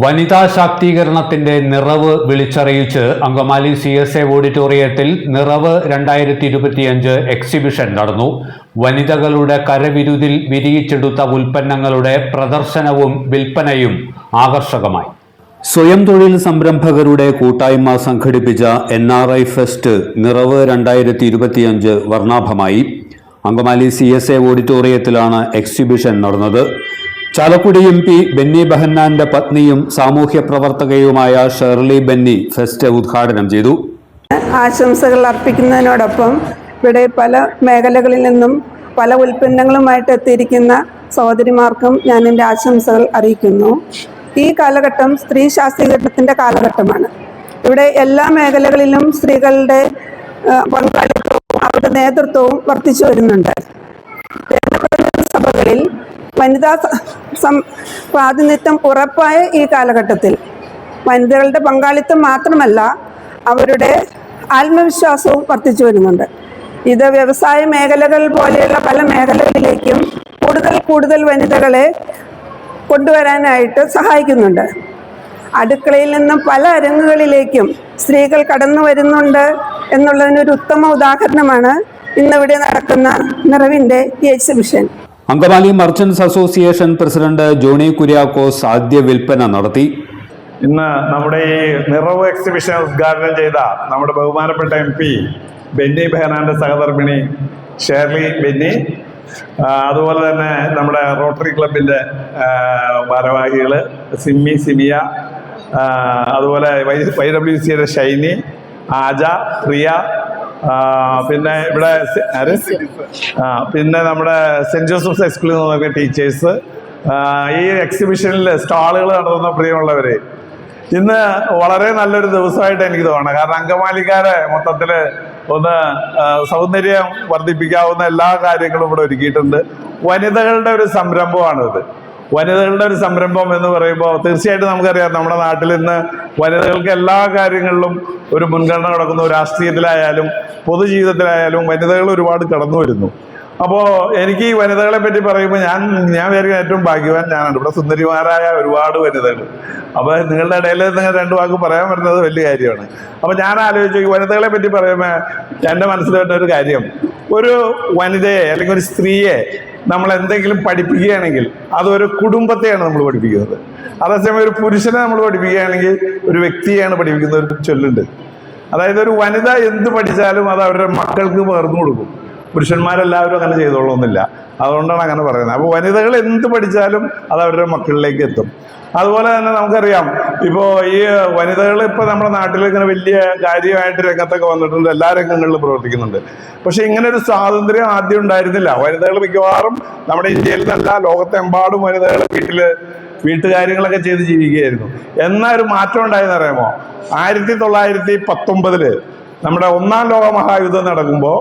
വനിതാ ശാക്തീകരണത്തിന്റെ നിറവ് വിളിച്ചറിയിച്ച് അങ്കമാലി സി എസ് എ ഓഡിറ്റോറിയത്തിൽ നിറവ് രണ്ടായിരത്തി ഇരുപത്തിയഞ്ച് എക്സിബിഷൻ നടന്നു. വനിതകളുടെ കരവിരുതിൽ വിരിയിച്ചെടുത്ത ഉൽപ്പന്നങ്ങളുടെ പ്രദർശനവും വിൽപ്പനയും ആകർഷകമായി. സ്വയം തൊഴിൽ സംരംഭകരുടെ കൂട്ടായ്മ സംഘടിപ്പിച്ച N R I fest Niravu രണ്ടായിരത്തി ഇരുപത്തിയഞ്ച് വർണാഭമായി. അങ്കമാലി സി എസ് എ ഓഡിറ്റോറിയത്തിലാണ് എക്സിബിഷൻ നടന്നത്. ചാലക്കുടി എം പി ബെന്നി ബെഹന്നാന്റെ പത്നിയും സാമൂഹ്യ പ്രവർത്തകയുമായ ഷെർലി ബെന്നി ഫെസ്റ്റ് ഉദ്ഘാടനം ചെയ്തു. ആശംസകൾ അർപ്പിക്കുന്നതിനോടൊപ്പം ഇവിടെ പല മേഖലകളിൽ നിന്നും പല ഉൽപ്പന്നങ്ങളുമായിട്ട് എത്തിയിരിക്കുന്ന സഹോദരിമാർക്കും ഞാൻ എന്റെ ആശംസകൾ അറിയിക്കുന്നു. ഈ കാലഘട്ടം സ്ത്രീ ശാസ്ത്രീകരണത്തിന്റെ കാലഘട്ടമാണ്. ഇവിടെ എല്ലാ മേഖലകളിലും സ്ത്രീകളുടെ പങ്കാളിത്തവും അവരുടെ നേതൃത്വവും വർദ്ധിച്ചു വരുന്നുണ്ട്. സഭകളിൽ വനിതാ പ്രാതിനിധ്യം ഉറപ്പായ ഈ കാലഘട്ടത്തിൽ വനിതകളുടെ പങ്കാളിത്തം മാത്രമല്ല അവരുടെ ആത്മവിശ്വാസവും വർദ്ധിച്ചു വരുന്നുണ്ട്. ഇത് വ്യവസായ മേഖലകൾ പോലെയുള്ള പല മേഖലകളിലേക്കും കൂടുതൽ കൂടുതൽ വനിതകളെ കൊണ്ടുവരാനായിട്ട് സഹായിക്കുന്നുണ്ട്. അടുക്കളയിൽ നിന്നും പല അരങ്ങുകളിലേക്കും സ്ത്രീകൾ കടന്നു വരുന്നുണ്ട് എന്നുള്ളതിനൊരു ഉത്തമ ഉദാഹരണമാണ് ഇന്നിവിടെ നടക്കുന്ന നിറവിന്റെ ഈ exhibition Angamaly merchants association president Johny Kuriakose ആദ്യ വിൽപ്പന നടത്തി. ഇന്ന് നമ്മുടെ ഈ നിറവ് എക്സിബിഷൻ ഉദ്ഘാടനം ചെയ്ത നമ്മുടെ ബഹുമാനപ്പെട്ട എം പി ബെന്നി ബെഹനാന്റെ സഹധർമ്മിണി ഷേർലി ബെന്നി അതുപോലെ തന്നെ നമ്മുടെ റോട്ടറി ക്ലബിന്റെ ഭാരവാഹികൾ സിമ്മി സിമിയ അതുപോലെ വൈ വൈ ഡബ്ല്യു സിയുടെ ഷൈനി ആജ പ്രിയ പിന്നെ ഇവിടെ ആ, പിന്നെ നമ്മുടെ സെന്റ് ജോസഫ്സ് ഹൈസ്കൂളിൽ നിന്ന് നോക്കിയ ടീച്ചേഴ്സ് ഈ എക്സിബിഷനിൽ സ്റ്റാളുകൾ നടത്തുന്ന പ്രിയമുള്ളവരെ ഇന്ന് വളരെ നല്ലൊരു ദിവസമായിട്ട് എനിക്ക് തോന്നണം. കാരണം അങ്കമാലിക്കാരെ മൊത്തത്തിൽ ഒന്ന് സൗന്ദര്യം വർദ്ധിപ്പിക്കാവുന്ന എല്ലാ കാര്യങ്ങളും ഇവിടെ ഒരുക്കിയിട്ടുണ്ട്. വനിതകളുടെ ഒരു സംരംഭമാണിത്. വനിതകളുടെ ഒരു സംരംഭം എന്ന് പറയുമ്പോൾ തീർച്ചയായിട്ടും നമുക്കറിയാം നമ്മുടെ നാട്ടിൽ ഇന്ന് വനിതകൾക്ക് എല്ലാ കാര്യങ്ങളിലും ഒരു മുൻഗണന കൊടുക്കുന്നു. രാഷ്ട്രീയത്തിലായാലും പൊതുജീവിതത്തിലായാലും വനിതകൾ ഒരുപാട് കടന്നു വരുന്നു. അപ്പോൾ എനിക്ക് ഈ വനിതകളെ പറ്റി പറയുമ്പോൾ ഞാൻ ഞാൻ വിചാരിക്കുന്ന ഏറ്റവും ഭാഗ്യവാൻ ഞാനാണ്. ഇവിടെ സുന്ദരിമാരായ ഒരുപാട് വനിതകൾ. അപ്പോൾ നിങ്ങളുടെ ഇടയിൽ നിങ്ങൾ രണ്ട് വാക്ക് പറയാൻ പറ്റുന്നത് വലിയ കാര്യമാണ്. അപ്പോൾ ഞാൻ ആലോചിച്ചു ഈ വനിതകളെ പറ്റി പറയുമ്പോൾ എന്റെ മനസ്സിൽ വരുന്ന ഒരു കാര്യം. ഒരു വനിതയെ അല്ലെങ്കിൽ ഒരു സ്ത്രീയെ നമ്മൾ എന്തെങ്കിലും പഠിപ്പിക്കുകയാണെങ്കിൽ അതൊരു കുടുംബത്തെയാണ് നമ്മൾ പഠിപ്പിക്കുന്നത്. അതേസമയം ഒരു പുരുഷനെ നമ്മൾ പഠിപ്പിക്കുകയാണെങ്കിൽ ഒരു വ്യക്തിയെയാണ് പഠിപ്പിക്കുന്ന ഒരു ചൊല്ലുണ്ട്. അതായത് ഒരു വനിത എന്ത് പഠിച്ചാലും അത് അവരുടെ മക്കൾക്ക് പകർന്നു കൊടുക്കും. പുരുഷന്മാരെല്ലാവരും അങ്ങനെ ചെയ്തോളൊന്നുമില്ല അതുകൊണ്ടാണ് അങ്ങനെ പറയുന്നത്. അപ്പോൾ വനിതകൾ എന്ത് പഠിച്ചാലും അത് അവരുടെ മക്കളിലേക്ക് എത്തും. അതുപോലെ തന്നെ നമുക്കറിയാം ഇപ്പോൾ ഈ വനിതകൾ ഇപ്പോൾ നമ്മുടെ നാട്ടിൽ ഇങ്ങനെ വലിയ കാര്യമായിട്ട് രംഗത്തൊക്കെ വന്നിട്ടുണ്ട്. എല്ലാ രംഗങ്ങളിലും പ്രവർത്തിക്കുന്നുണ്ട്. പക്ഷേ ഇങ്ങനെ ഒരു സ്വാതന്ത്ര്യം ആദ്യം ഉണ്ടായിരുന്നില്ല. വനിതകൾ മിക്കവാറും നമ്മുടെ ഇന്ത്യയിൽ നിന്നല്ല ലോകത്തെമ്പാടും വനിതകൾ വീട്ടിൽ വീട്ടുകാര്യങ്ങളൊക്കെ ചെയ്ത് ജീവിക്കുകയായിരുന്നു. എന്നാ ഒരു മാറ്റം ഉണ്ടായെന്ന് അറിയാമോ ആയിരത്തി തൊള്ളായിരത്തി പത്തൊമ്പതിൽ നമ്മുടെ ഒന്നാം ലോക മഹായുദ്ധം നടക്കുമ്പോൾ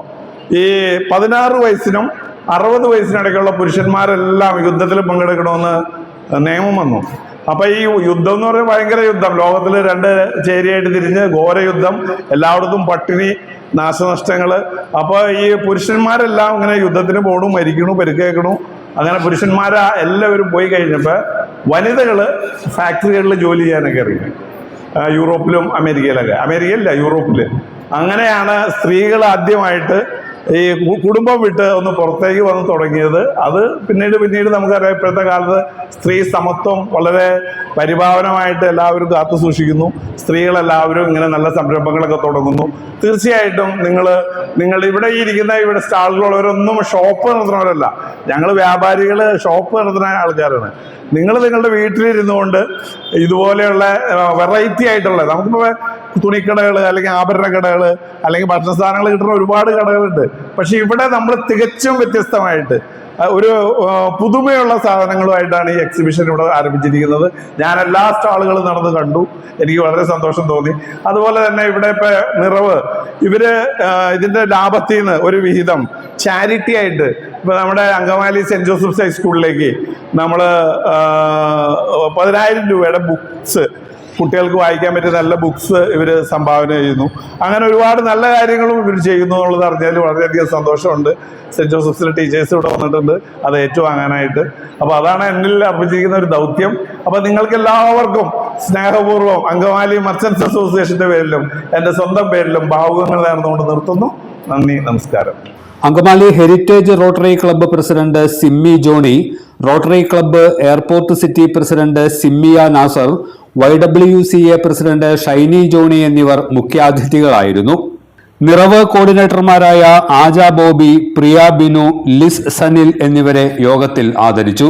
ഈ പതിനാറ് വയസ്സിനും അറുപത് വയസ്സിനിടയ്ക്കുള്ള പുരുഷന്മാരെല്ലാം യുദ്ധത്തിൽ പങ്കെടുക്കണമെന്ന് നിയമം വന്നു. അപ്പൊ ഈ യുദ്ധം എന്ന് പറയുന്നത് ഭയങ്കര യുദ്ധം. ലോകത്തിൽ രണ്ട് ചേരിയായിട്ട് തിരിഞ്ഞ് ഘോര യുദ്ധം എല്ലായിടത്തും പട്ടിണി നാശനഷ്ടങ്ങൾ. അപ്പൊ ഈ പുരുഷന്മാരെല്ലാം ഇങ്ങനെ യുദ്ധത്തിന് പോണു മരിക്കണു പെരുക്കേക്കണു. അങ്ങനെ പുരുഷന്മാരാ എല്ലാവരും പോയി കഴിഞ്ഞപ്പോ വനിതകൾ ഫാക്ടറികളിൽ ജോലി ചെയ്യാനൊക്കെ ഇറങ്ങി. യൂറോപ്പിലും അമേരിക്കയിലൊക്കെ. അമേരിക്കയിലല്ല യൂറോപ്പിൽ. അങ്ങനെയാണ് സ്ത്രീകൾ ആദ്യമായിട്ട് ഈ കുടുംബം വിട്ട് ഒന്ന് പുറത്തേക്ക് വന്ന് തുടങ്ങിയത്. അത് പിന്നീട് പിന്നീട് നമുക്കറിയാം ഇപ്പോഴത്തെ കാലത്ത് സ്ത്രീ സമത്വം വളരെ പരിഭാവനമായിട്ട് എല്ലാവരും കാത്തു സൂക്ഷിക്കുന്നു. സ്ത്രീകളെല്ലാവരും ഇങ്ങനെ നല്ല സംരംഭങ്ങളൊക്കെ തുടങ്ങുന്നു. തീർച്ചയായിട്ടും നിങ്ങൾ നിങ്ങൾ ഇവിടെ ഇരിക്കുന്ന ഇവിടെ സ്റ്റാളുകളുള്ളവരൊന്നും ഷോപ്പ് നടത്തുന്നവരല്ല ഞങ്ങൾ വ്യാപാരികൾ ഷോപ്പ് നടത്തുന്ന ആൾക്കാരാണ്. നിങ്ങൾ നിങ്ങളുടെ വീട്ടിലിരുന്നു കൊണ്ട് ഇതുപോലെയുള്ള വെറൈറ്റി ആയിട്ടുള്ള നമുക്കിപ്പോൾ തുണിക്കടകൾ അല്ലെങ്കിൽ ആഭരണ കടകൾ അല്ലെങ്കിൽ ഭക്ഷണ സാധനങ്ങൾ കിട്ടുന്ന ഒരുപാട് കടകളുണ്ട്. പക്ഷെ ഇവിടെ നമ്മൾ തികച്ചും വ്യത്യസ്തമായിട്ട് ഒരു പുതുമയുള്ള സാധനങ്ങളുമായിട്ടാണ് ഈ എക്സിബിഷൻ ഇവിടെ ആരംഭിച്ചിരിക്കുന്നത്. ഞാൻ എല്ലാ സ്റ്റാളുകളും നടന്ന് കണ്ടു. എനിക്ക് വളരെ സന്തോഷം തോന്നി. അതുപോലെ തന്നെ ഇവിടെ ഇപ്പൊ നിറവ്. ഇവർ ഇതിന്റെ ലാഭത്തിൽ നിന്ന് ഒരു വിഹിതം. ചാരിറ്റി ആയിട്ട് ഇപ്പൊ നമ്മുടെ അങ്കമാലി സെന്റ് ജോസഫ്സ് ഹൈസ്കൂളിലേക്ക് നമ്മൾ പതിനായിരം രൂപയുടെ ബുക്സ് കുട്ടികൾക്ക് വായിക്കാൻ പറ്റിയ നല്ല ബുക്സ് ഇവർ സംഭാവന ചെയ്യുന്നു. അങ്ങനെ ഒരുപാട് നല്ല കാര്യങ്ങളും ഇവർ ചെയ്യുന്നു എന്നുള്ളത് അറിഞ്ഞാൽ വളരെയധികം സന്തോഷമുണ്ട്. സെന്റ് ജോസഫ്സിലെ ടീച്ചേഴ്സ് ഇവിടെ വന്നിട്ടുണ്ട്. അത് ഏറ്റുവാങ്ങാനായിട്ട്. അപ്പോൾ അതാണ് എന്നിൽ അർപ്പിച്ചിരിക്കുന്ന ഒരു ദൗത്യം. അപ്പോൾ നിങ്ങൾക്ക് എല്ലാവർക്കും സ്നേഹപൂർവം അങ്കമാലി മർച്ചൻസ് അസോസിയേഷന്റെ പേരിലും എന്റെ സ്വന്തം പേരിലും ഭാവുകങ്ങൾ നേർന്നുകൊണ്ട് നിർത്തുന്നു. നന്ദി നമസ്കാരം. Angamaly heritage rotary club president Simmy Johny rotary club airport city president Simmiya Nazar Y W C A president Shiny Johny എന്നിവർ മുഖ്യാതിഥികളായിരുന്നു. നിറവ് കോർഡിനേറ്റർമാരായ ആജ ബോബി പ്രിയ ബിനു ലിസ് സനിൽ എന്നിവരെ യോഗത്തിൽ ആദരിച്ചു.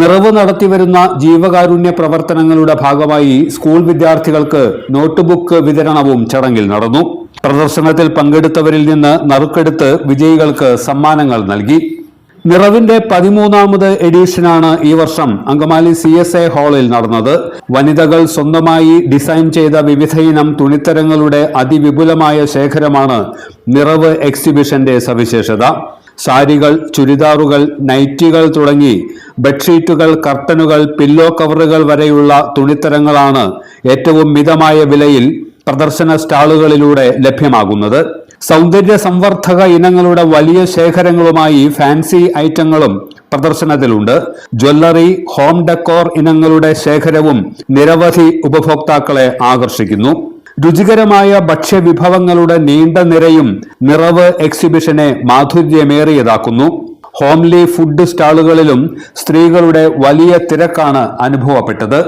നിറവ് നടത്തിവരുന്ന ജീവകാരുണ്യ പ്രവർത്തനങ്ങളുടെ ഭാഗമായി സ്കൂൾ വിദ്യാർത്ഥികൾക്ക് നോട്ട്ബുക്ക് വിതരണവും ചടങ്ങിൽ നടന്നു. പ്രദർശനത്തിൽ പങ്കെടുത്തവരിൽ നിന്ന് നറുക്കെടുത്ത് വിജയികൾക്ക് സമ്മാനങ്ങൾ നൽകി. നിറവിന്റെ പതിമൂന്നാമത് എഡിഷനാണ് ഈ വർഷം അങ്കമാലി സി എസ് എ ഹാളിൽ നടന്നത്. വനിതകൾ സ്വന്തമായി ഡിസൈൻ ചെയ്ത വിവിധയിനം തുണിത്തരങ്ങളുടെ അതിവിപുലമായ ശേഖരമാണ് നിറവ് എക്സിബിഷന്റെ സവിശേഷത. സാരികൾ ചുരിദാറുകൾ നൈറ്റികൾ തുടങ്ങി ബെഡ്ഷീറ്റുകൾ കർട്ടനുകൾ പില്ലോ കവറുകൾ വരെയുള്ള തുണിത്തരങ്ങളാണ് ഏറ്റവും മിതമായ വിലയിൽ പ്രദർശന സ്റ്റാളുകളിലൂടെ ലഭ്യമാകുന്നത്. സൗന്ദര്യ സംവർദ്ധക ഇനങ്ങളുടെ വലിയ ശേഖരങ്ങളുമായി ഫാൻസി ഐറ്റങ്ങളും പ്രദർശനത്തിലുണ്ട്. ജ്വല്ലറി ഹോം ഡെക്കോർ ഇനങ്ങളുടെ ശേഖരവും നിരവധി ഉപഭോക്താക്കളെ ആകർഷിക്കുന്നു. രുചികരമായ ഭക്ഷ്യവിഭവങ്ങളുടെ നീണ്ട നിരയും നിറവ് എക്സിബിഷനെ മാധുര്യമേറിയതാക്കുന്നു. ഹോംലി ഫുഡ് സ്റ്റാളുകളിലും സ്ത്രീകളുടെ വലിയ തിരക്കാണ് അനുഭവപ്പെട്ടത്.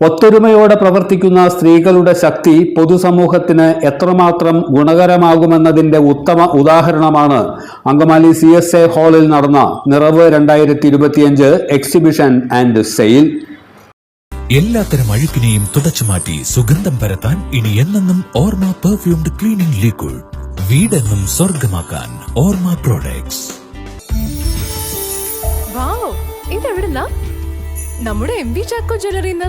ഒത്തൊരുമയോടെ പ്രവർത്തിക്കുന്ന സ്ത്രീകളുടെ ശക്തി പൊതുസമൂഹത്തിന് എത്രമാത്രം ഗുണകരമാകുമെന്നതിന്റെ ഉത്തമ ഉദാഹരണമാണ് അങ്കമാലി സി എസ് എ ഹാളിൽ നടന്ന നിറവ് രണ്ടായിരത്തി ഇരുപത്തിയഞ്ച് എക്സിബിഷൻ ആൻഡ് സെയിൽ. എല്ലാത്തരം അഴുക്കിനെയും തുടച്ചുമാറ്റി സുഗന്ധം പരത്താൻ ഇനി എന്നെന്നും ഓർമ്മ പെർഫ്യൂംഡ് ക്ലീനിംഗ് ലിക്വിഡ്. വീടെന്നും സ്വർഗമാക്കാൻ ഓർമ്മ പ്രോഡക്ട്സ്. വാവ് ഇതെവിടുന്നാ? നമ്മുടെ എം വി ചാക്കോ ജ്വല്ലറിന്ന്